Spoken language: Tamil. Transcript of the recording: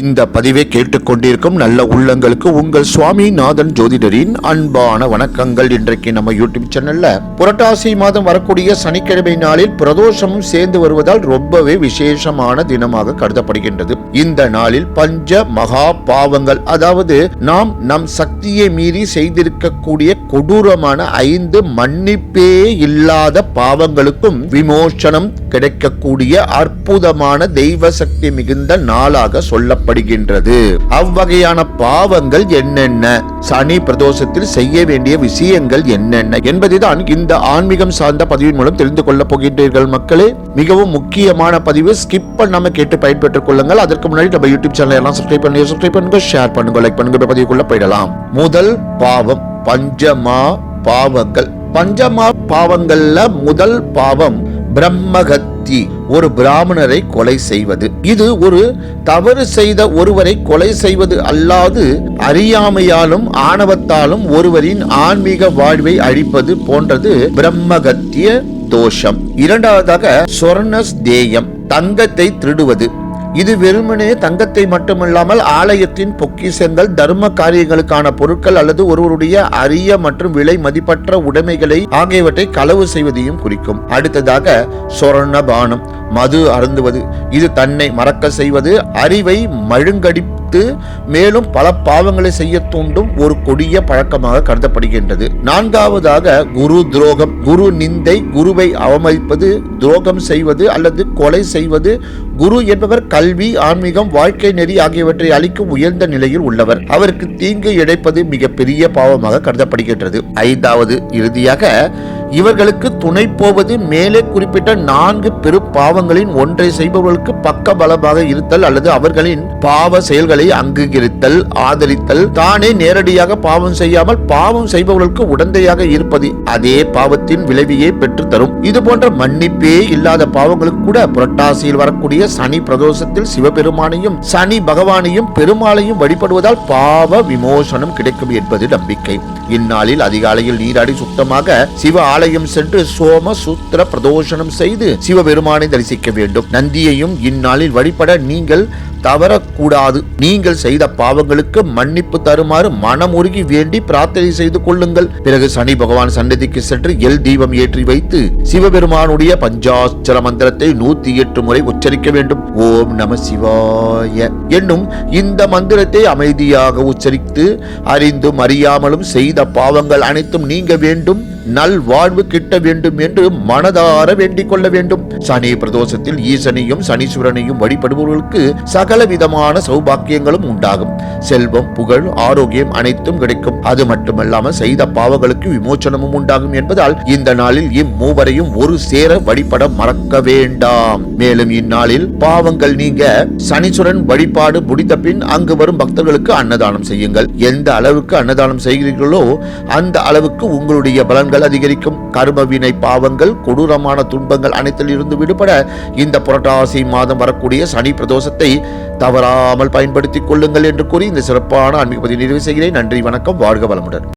இந்த பதிவை கேட்டுக்கொண்டிருக்கும் நல்ல உள்ளங்களுக்கு உங்கள் சுவாமிநாதன் ஜோதிடரின் அன்பான வணக்கங்கள். இன்றைக்கு நம்ம யூடியூப் சேனல்ல புரட்டாசி மாதம் வரக்கூடிய சனிக்கிழமை நாளில் பிரதோஷமும் சேர்ந்து வருவதால் ரொம்பவே விசேஷமான தினமாக கருதப்படுகின்றது. இந்த நாளில் பஞ்ச மகா பாவங்கள் அதாவது நாம் நம் சக்தியை மீறி செய்திருக்கக்கூடிய கொடூரமான ஐந்து மன்னிப்பே இல்லாத பாவங்களுக்கும் விமோசனம் கிடைக்கக்கூடிய அற்புதமான தெய்வ சக்தி மிகுந்த நாளாக சொல்லப்படும் சொல்லப்படுகின்றது அவ்வகையான பாவங்கள் என்னென்ன? சனி பிரதோஷத்தில் செய்ய வேண்டிய விஷயங்கள் என்னென்ன? என்பதுதான் இந்த ஆன்மீகம் சார்ந்த பதிவின் மூலம் தெரிந்து கொள்ளப் போகின்றீர்கள் மக்களே. மிகவும் முக்கியமான பதிவு. ஸ்கிப் பண்ணாம கேட்டு பயன்பெற்றுக் கொள்ளுங்கள். அதற்கு முன்னாடி நம்ம யூடியூப் சேனல் எல்லாம் சப்ஸ்கிரைப் பண்ணுங்க. சப்ஸ்கிரைப் பண்ணுங்க ஷேர் பண்ணுங்க லைக் பண்ணுங்க. பதிவுக்குள்ள போயிடலாம். முதல் பாவம் பஞ்சமா பாவங்கள். பஞ்சமா பாவங்கள்ல முதல் பாவம் பிரம்மகத்தி ஒரு பிராமணரை கொலை செய்வது. இது ஒரு தவறு செய்த ஒருவரை கொலை செய்வது அல்லாது அறியாமையாலும் ஆணவத்தாலும் ஒருவரின் ஆன்மீக வாழ்வை அழிப்பது போன்றது பிரம்மகத்திய தோஷம். இரண்டாவதாக சொர்ணஸ் தேயம் தங்கத்தை திருடுவது. இது வெறுமனே தங்கத்தை மட்டுமல்லாமல் ஆலயத்தின் பொக்கிசங்கள் தர்ம காரியங்களுக்கான பொருட்கள் அல்லது ஒருவருடைய அரிய மற்றும் விலை மதிப்பற்ற உடைமைகளை ஆகியவற்றை களவு செய்வதையும் குறிக்கும். அடுத்ததாக சொர்ணபானம் மது அருந்துவது. இது தன்னை மறக்க செய்வது அறிவை மழுங்கடி மழுங்கடித்து மேலும் பல பாவங்களை செய்ய தூண்டும் ஒரு கொடிய பழக்கமாக கருதப்படுகின்றது. நான்காவதாக குரு துரோகம். குரு நிந்தை குருவை அவமதிப்பது துரோகம் செய்வது அல்லது கொலை செய்வது குரு என்பவர் கல்வி ஆன்மீகம் வாழ்க்கை நெறி ஆகியவற்றை அளிக்கும் உயர்ந்த நிலையில் உள்ளவர். அவருக்கு தீங்கு இழைப்பது மிகப்பெரிய பாவமாக கருதப்படுகின்றது. ஐந்தாவது இறுதியாக இவர்களுக்கு துணை போவது மேலே குறிப்பிட்ட நான்கு பெரு பாவங்களின் ஒன்றை செய்பவர்களுக்கு பக்க பலமாக இருத்தல் அல்லது அவர்களின் பாவ செயல்களை அங்கீகரித்தல் ஆதரித்தல். தானே நேரடியாக பாவம் செய்யாமல் பாவம் செய்பவர்களுக்கு உடந்தையாக இருப்பது அதே பாவத்தின் விளைவையே பெற்று தரும் இது போன்ற மன்னிப்பே இல்லாத பாவங்களுக்கு கூட புரட்டாசியில் வரக்கூடிய சனி பிரதோஷத்தில் சிவபெருமானையும் சனி பகவானையும் பெருமாளையும் வழிபடுவதால் பாவ விமோசனம் கிடைக்கும் என்பது நம்பிக்கை. இந்நாளில் அதிகாலையில் நீராடி சுத்தமாக சிவ ஆலயம் சென்று சோம சூத்திர பிரதோஷனம் செய்து சிவபெருமானை தரிசிக்க வேண்டும். நந்தியையும் இந்நாளில் வழிபட நீங்கள் தவறக்கூடாது. நீங்கள் செய்த பாவங்களுக்கு மன்னிப்பு தருமாறு மனமுருகி வேண்டி பிரார்த்தனை செய்து கொள்ளுங்கள். பிறகு சனி பகவான் சன்னதிக்கு சென்று எல் தீபம் ஏற்றி வைத்து சிவபெருமானுடைய பஞ்சாட்சர மந்திரத்தை நூத்தி எட்டு முறை உச்சரிக்க வேண்டும். ஓம் நம சிவாய. என்னும் இந்த மந்திரத்தை அமைதியாக உச்சரித்து அறிந்தும் அறியாமலும் செய்த பாவங்கள் அனைத்தும் நீங்க வேண்டும். நல்வாழ்வு கிட்ட வேண்டும் என்று மனதார வேண்டிக் கொள்ள வேண்டும். சனி பிரதோஷத்தில் ஈசனையும் சனீஸ்வரனையும் வழிபடுபவர்களுக்கு சகல விதமான சௌபாக்கியங்களும் உண்டாகும். செல்வம் புகழ் ஆரோக்கியம் அனைத்தும் கிடைக்கும். அது மட்டுமல்லாமல் செய்த பாவங்களுக்கு விமோச்சனமும் உண்டாகும் என்பதால் இந்த நாளில் இம்மூவரையும் ஒரு சேர வழிபட மறக்க வேண்டாம். மேலும் இந்நாளில் பாவங்கள் நீங்க சனீஸ்வரன் வழிபாடு முடித்த பின் அங்கு வரும் பக்தர்களுக்கு அன்னதானம் செய்யுங்கள். எந்த அளவுக்கு அன்னதானம் செய்கிறீர்களோ அந்த அளவுக்கு உங்களுடைய பலன்கள் அதிகரிக்கும். கர்மவினை பாவங்கள் கொடூரமான துன்பங்கள் அனைத்தில் இருந்து விடுபட இந்த புரட்டாசி மாதம் வரக்கூடிய சனி பிரதோஷத்தை தவறாமல் பயன்படுத்திக் கொள்ளுங்கள் என்று கூறி இந்த சிறப்பான ஆன்மீக பதிவு நிறைவு செய்கிறேன். நன்றி வணக்கம் வாழ்க வளமுடன்.